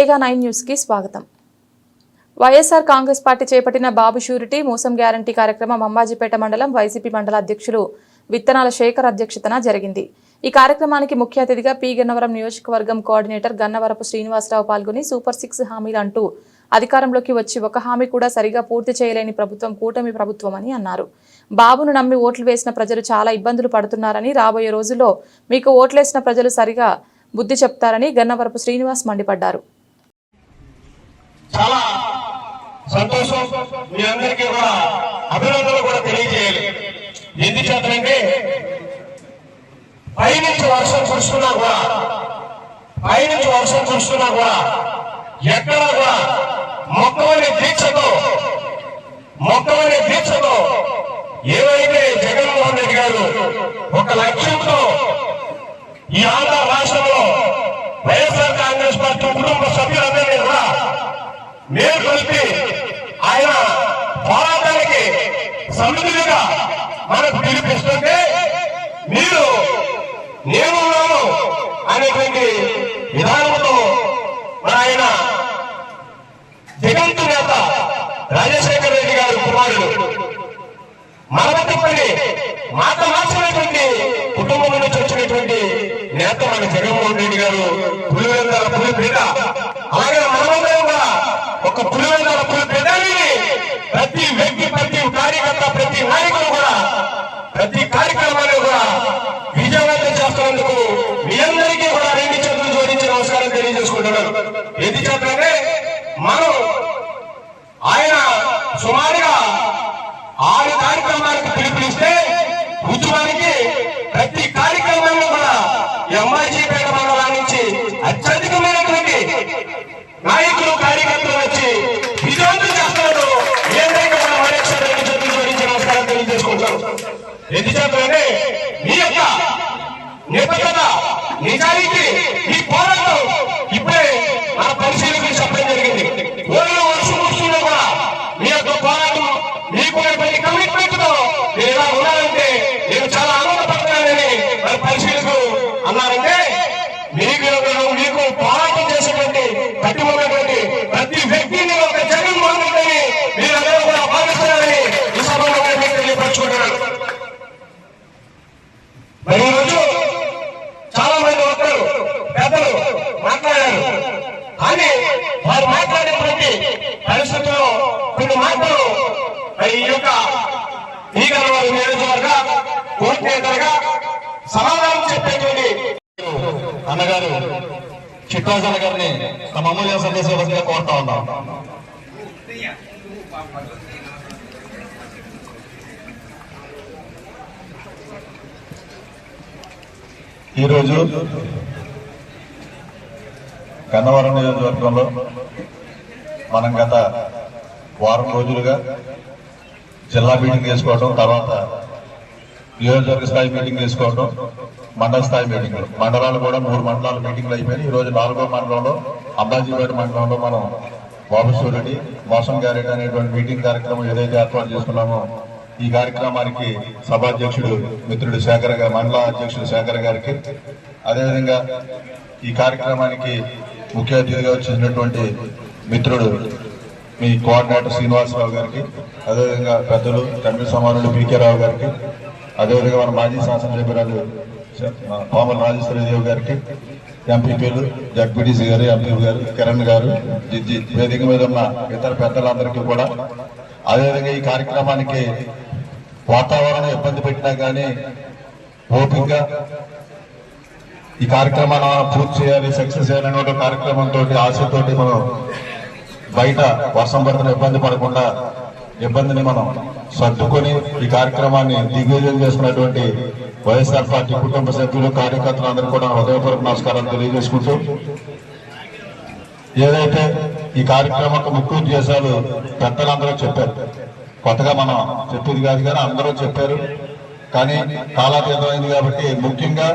ఏగా నైన్ న్యూస్కి స్వాగతం. వైఎస్ఆర్ కాంగ్రెస్ పార్టీ చేపట్టిన బాబు షూరిటీ మోసం గ్యారంటీ కార్యక్రమం అంబాజీపేట మండలం వైసీపీ మండల అధ్యక్షులు విత్తనాల శేఖర్ అధ్యక్షతన జరిగింది. ఈ కార్యక్రమానికి ముఖ్య అతిథిగా పి. గన్నవరం నియోజకవర్గం కోఆర్డినేటర్ గన్నవరపు శ్రీనివాసరావు పాల్గొని సూపర్ సిక్స్ హామీలు అంటూ అధికారంలోకి వచ్చి ఒక హామీ కూడా సరిగా పూర్తి చేయలేని ప్రభుత్వం కూటమి ప్రభుత్వం అని అన్నారు. బాబును నమ్మి ఓట్లు వేసిన ప్రజలు చాలా ఇబ్బందులు పడుతున్నారని రాబోయే రోజుల్లో మీకు ఓట్లేసిన ప్రజలు సరిగా బుద్ధి చెప్తారని గన్నవరపు శ్రీనివాస్ మండిపడ్డారు. చాలా సంతోషం. మీ అందరికీ కూడా అభినందనలు కూడా తెలియజేయాలి. ఎందుచేతంటే చేతనంటే పైనుంచి వర్షం కురుస్తున్నా కూడా పైనుంచి వర్షం కురుస్తున్నా కూడా ఎక్కడా కూడా మొక్కమనే దీక్ష మొక్కమనే దీక్షతో ఏవైతే జగన్మోహన్ రెడ్డి గారు ఒక లక్ష్యంతో ఈ ఆంధ్ర రాష్ట్రంలో వైఎస్ఆర్ కాంగ్రెస్ పార్టీ కుటుంబ సభ్యులందరినీ కూడా మేల్కొల్పి ఆయన పోరాటానికి సమృద్ధిగా మనకు పిలిపిస్తుంటే మీరు నేను అనేటువంటి విధానంతో మన ఆయన దిగంతు నేత రాజశేఖర రెడ్డి గారి కుమారుడు. మనమ తిప్పని మాట మార్చినటువంటి కుటుంబం నుంచి వచ్చినటువంటి నేత మన జగన్మోహన్ రెడ్డి గారు పులివెందాల పులి పీట అలాగే మనమందరం ఒక పులివెందాల ప్రతి వ్యక్తి ప్రతి కార్యకర్త ప్రతి నాయకులు కూడా ప్రతి కార్యక్రమాన్ని కూడా విజయవంతం చేస్తున్నందుకు మీ అందరికీ కూడా రెండు చేతులు జోడించి నమస్కారం తెలియజేసుకుంటున్నాను. ఏది చేతంటే మనం ఆయన సుమారుగా ఆరు కార్యక్రమాలకు పిలుపునిస్తే ఉద్యమానికి ప్రతి కార్యక్రమంలో కూడా ఎంఐజీపేట ఎందుచేతంటే మీ యొక్క నిబద్ధత నిజానికి ఈ పోరాటం ఇప్పుడే మన పరిశీలకులు చెప్పడం జరిగింది ఊళ్ళో వర్షం వస్తున్నా కూడా మీ యొక్క పోరాటం మీకు ఉన్నటువంటి కమిట్మెంట్తో మీరు ఇలా ఉన్నారంటే నేను చాలా ఆనందపడుతున్నానని మన పరిశీలకులు అన్నారంటే మీకు ఎవరు మీకు పోరాటం చేసేటువంటి పట్టి ఉన్నటువంటి ప్రతి వ్యక్తిని ఒక జగన్మోహన్ రెడ్డిని మీరందరూ కూడా భావిస్తున్నారని ఈ సభలో మీకు తెలియపరచుకుంటున్నాను మరి ఈరోజు చాలా మంది వస్తారు పెద్దలు మాట్లాడారు కానీ వారు మాట్లాడేటువంటి పరిస్థితుల్లో కొన్ని మాటలు మరి ఈ యొక్క ఈ గలవారి నియోజకవర్గ కోర్టుగా సమాధానం చెప్పేటువంటి అన్నగారు చిట్టాజల గారిని తమ అమూల్య సందేశంగా కోరుతా ఉన్నాం. ఈరోజు గన్నవరం నియోజకవర్గంలో మనం గత వారం రోజులుగా జిల్లా మీటింగ్ చేసుకోవడం తర్వాత నియోజకవర్గ స్థాయి మీటింగ్ తీసుకోవడం మండల స్థాయి మీటింగ్లు మండలాలు కూడా మూడు మండలాల మీటింగ్లు అయిపోయినాయి. ఈరోజు రోజు నాలుగో మండలంలో అంబాజీపేట మండలంలో మనం బాబుసూరుడి మోసం గ్యారెడ్ అనేటువంటి మీటింగ్ కార్యక్రమం ఏదైతే ఏర్పాటు చేసుకున్నామో ఈ కార్యక్రమానికి సభాధ్యక్షుడు మిత్రుడు శేఖర్ గారు మండల అధ్యక్షుడు శేఖర్ గారికి. అదేవిధంగా ఈ కార్యక్రమానికి ముఖ్య అతిథిగా వచ్చినటువంటి మిత్రుడు మీ కోఆర్డినేటర్ శ్రీనివాసరావు గారికి అదేవిధంగా పెద్దలు తమిళ సమానులు పీకే రావు గారికి అదేవిధంగా మన మాజీ శాసనసభ్యురాలు పాముల రాజేశ్వరరావు గారికి ఎంపీపీలు జడ్పీటీసీ గారు ఎంపీ గారు కిరణ్ గారు వేదిక మీద ఉన్న ఇతర పెద్దలందరికీ కూడా. అదేవిధంగా ఈ కార్యక్రమానికి వాతావరణం ఇబ్బంది పెట్టినా కానీ ఓపికగా ఈ కార్యక్రమాన్ని పూర్తి చేయాలి సక్సెస్ చేయాలనే కార్యక్రమంతో ఆశతోటి మనం బయట వర్షం పడుతున్న ఇబ్బంది పడకుండా ఇబ్బందిని మనం సర్దుకొని ఈ కార్యక్రమాన్ని దిగ్విజయం చేస్తున్నటువంటి వైఎస్ఆర్ పార్టీ కుటుంబ సభ్యులు కార్యకర్తలు అందరూ కూడా హృదయపూర్వక నమస్కారాలు తెలియజేసుకుంటూ ఏదైతే ఈ కార్యక్రమం యొక్క ముఖ్య ఉద్దేశాలు పెద్దలందరూ చెప్పారు కొత్తగా మనం చెప్పేది కాదు కానీ అందరూ చెప్పారు కానీ కాలాతీతమైంది కాబట్టి ముఖ్యంగా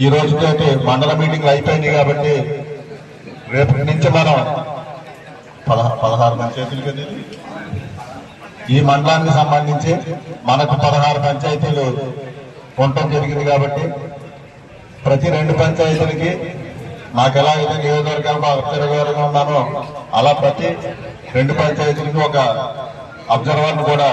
ఈ రోజుతో మండల మీటింగ్లు అయిపోయింది కాబట్టి రేపటి నుంచి మనం పదహా పదహారు పంచాయతీలు కదా ఈ మండలానికి సంబంధించి మనకు పదహారు పంచాయతీలు ఉండటం జరిగింది కాబట్టి ప్రతి రెండు పంచాయతీలకి నాకు ఎలా అయితే నియోజకవర్గంలో అబ్జర్వర్గా ఉన్నానో అలా ప్రతి రెండు పంచాయతీలకి ఒక అబ్జర్వర్ని కూడా